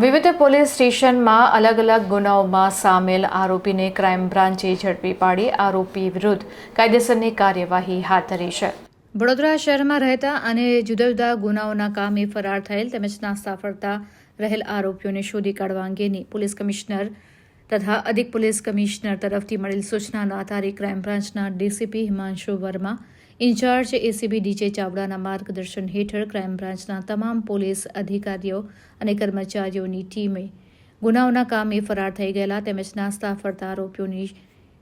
વિવિધ પોલીસ સ્ટેશનમાં અલગ અલગ ગુનાઓમાં સામેલ આરોપીને ક્રાઇમ બ્રાન્ચે ઝડપી પાડી આરોપી વિરુદ્ધ કાયદેસરની કાર્યવાહી હાથ ધરી છે. વડોદરા શહેરમાં રહેતા અને જુદા જુદા ગુનાઓના કામે ફરાર થયેલ તેમજ નાસ્તા ફરતા રહેલ આરોપીઓને શોધી કાઢવા અંગેની પોલીસ કમિશનર તથા અધિક પોલીસ કમિશનર તરફથી મળેલ સૂચનાના આધારે ક્રાઇમ બ્રાન્ચના DCP Himanshu Verma incharge ACB D J ચાવડાના માર્ગદર્શન હેઠળ ક્રાઇમ બ્રાન્ચના તમામ પોલીસ અધિકારીઓ અને કર્મચારીઓની ટીમે ગુનાઓના કામે ફરાર થઈ ગયેલા તેમજ નાસ્તા ફરતા આરોપીઓની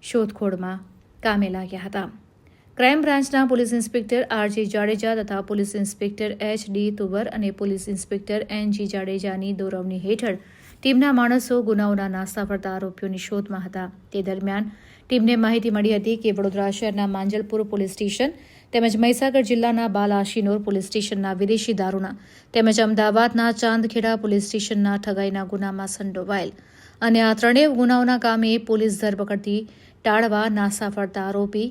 શોધખોળમાં કામે લાગ્યા હતા. ક્રાઇમ બ્રાન્ચના પોલીસ ઇન્સ્પેક્ટર આરજી જાડેજા તથા police inspector H D Tuvar અને પોલીસ ઇન્સ્પેક્ટર એન જી જાડેજાની દોરવણી હેઠળ ટીમના માણસો ગુનાઓના નાસ્તા ફરતા આરોપીઓની શોધમાં હતા. તે દરમિયાન ટીમને માહિતી મળી હતી કે વડોદરા શહેરના માંજલપુર પોલીસ સ્ટેશન તેમજ મહીસાગર જિલ્લાના બાલાશીનોર પોલીસ સ્ટેશનના વિદેશી દારૂના તેમજ અમદાવાદના ચાંદખેડા પોલીસ સ્ટેશનના ઠગાઈના ગુનામાં સંડોવાયેલ અને આ ત્રણેય ગુનાઓના કામે પોલીસ ધરપકડથી ટાળવા નાસા ફરતા આરોપી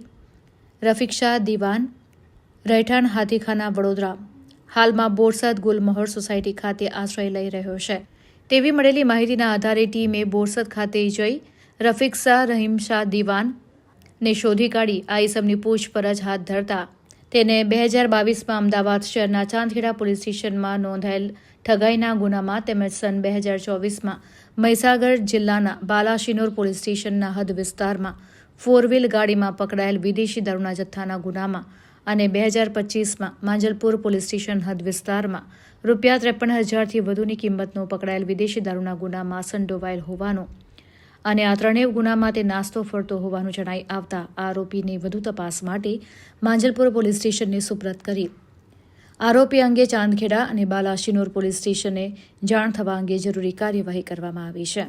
રફીક શાહ દિવાન, રહેઠાણ હાથીખાના વડોદરા, હાલમાં બોરસદ ગુલમહોર સોસાયટી ખાતે આશ્રય લઈ રહ્યો છે. તેવી મળેલી માહિતીના આધારે ટીમે બોરસદ ખાતે જઈ રફીક શાહ, રહીમ શાહ દિવાન ને શોધી કાઢી આ ઇસમની પૂછપરછ હાથ ધરતા. તેને બે હજાર બાવીસમાં અમદાવાદ શહેરના ચાંદખેડા પોલીસ સ્ટેશનમાં નોંધાયેલ ઠગાઈના ગુનામાં તેમજ સન બે હજાર ચોવીસમાં મહીસાગર જિલ્લાના બાલાશિનોર પોલીસ સ્ટેશનના હદ વિસ્તારમાં ફોર વ્હીલ ગાડીમાં પકડાયેલ વિદેશી દારૂના જથ્થાના ગુનામાં અને બે હજાર પચીસમાં માંજલપુર પોલીસ સ્ટેશન હદ વિસ્તારમાં રૂપિયા ત્રેપન હજારથી વધુની કિંમતનો પકડાયેલ વિદેશી દારૂના ગુનામાં સંડોવાયેલ હોવાનું અને આ ત્રણેય ગુનામાં તે નાસ્તો ફરતો હોવાનું જણાઈ આવતા આરોપીની વધુ તપાસ માટે માંજલપુર પોલીસ સ્ટેશનને સુપ્રત કરી. આરોપી અંગે ચાંદખેડા અને બાલાશિનોર પોલીસ સ્ટેશને જાણ થવા અંગે જરૂરી કાર્યવાહી કરવામાં આવી છે.